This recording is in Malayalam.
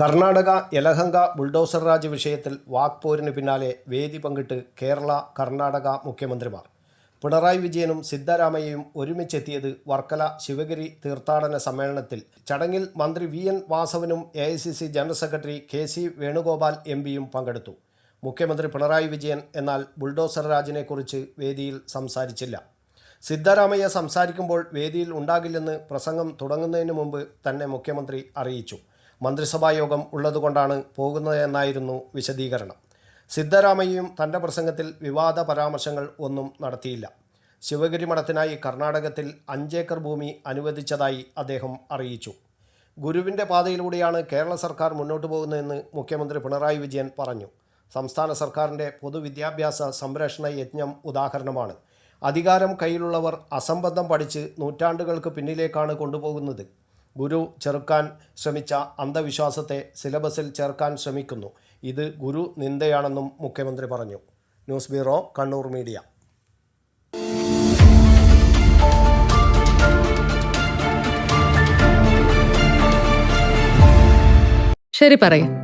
കർണാടക യലഹങ്ക ബുൾഡോസർ രാജ് വിഷയത്തിൽ വാക്പോരിന് പിന്നാലെ വേദി പങ്കിട്ട് കേരള കർണാടക മുഖ്യമന്ത്രിമാർ. പിണറായി വിജയനും സിദ്ധരാമയ്യയും ഒരുമിച്ചെത്തിയത് വർക്കല ശിവഗിരി തീർത്ഥാടന സമ്മേളനത്തിൽ. ചടങ്ങിൽ മന്ത്രി V. N. വാസവനും A general secretary K C Venugopal M പിയും പങ്കെടുത്തു. മുഖ്യമന്ത്രി പിണറായി വിജയൻ എന്നാൽ ബുൾഡോസർ രാജിനെക്കുറിച്ച് വേദിയിൽ സംസാരിച്ചില്ല. സിദ്ധരാമയ്യ സംസാരിക്കുമ്പോൾ വേദിയിൽ ഉണ്ടാകില്ലെന്ന് പ്രസംഗം തുടങ്ങുന്നതിന് മുമ്പ് തന്നെ മുഖ്യമന്ത്രി അറിയിച്ചു. മന്ത്രിസഭാ യോഗം ഉള്ളതുകൊണ്ടാണ് പോകുന്നതെന്നായിരുന്നു വിശദീകരണം. സിദ്ധരാമയ്യയും തന്റെ പ്രസംഗത്തിൽ വിവാദ പരാമർശങ്ങൾ ഒന്നും നടത്തിയില്ല. ശിവഗിരി മഠത്തിനായി കർണാടകത്തിൽ അഞ്ചേക്കർ ഭൂമി അനുവദിച്ചതായി അദ്ദേഹം അറിയിച്ചു. ഗുരുവിന്റെ പാതയിലൂടെയാണ് കേരള സർക്കാർ മുന്നോട്ട് പോകുന്നതെന്ന് മുഖ്യമന്ത്രി പിണറായി വിജയൻ പറഞ്ഞു. സംസ്ഥാന സർക്കാരിന്റെ പൊതുവിദ്യാഭ്യാസ സംരക്ഷണ യജ്ഞം ഉദാഹരണമാണ്. അധികാരം കയ്യിലുള്ളവർ അസംബന്ധം പഠിച്ച് നൂറ്റാണ്ടുകൾക്ക് പിന്നിലേക്കാണ് കൊണ്ടുപോകുന്നത്. ഗുരു ചെറുക്കാൻ ശ്രമിച്ച അന്ധവിശ്വാസത്തെ സിലബസിൽ ചേർക്കാൻ ശ്രമിക്കുന്നു. ഇത് ഗുരു നിന്ദയാണെന്നും മുഖ്യമന്ത്രി പറഞ്ഞു. News bureau Kannur media. ശരി പറയും.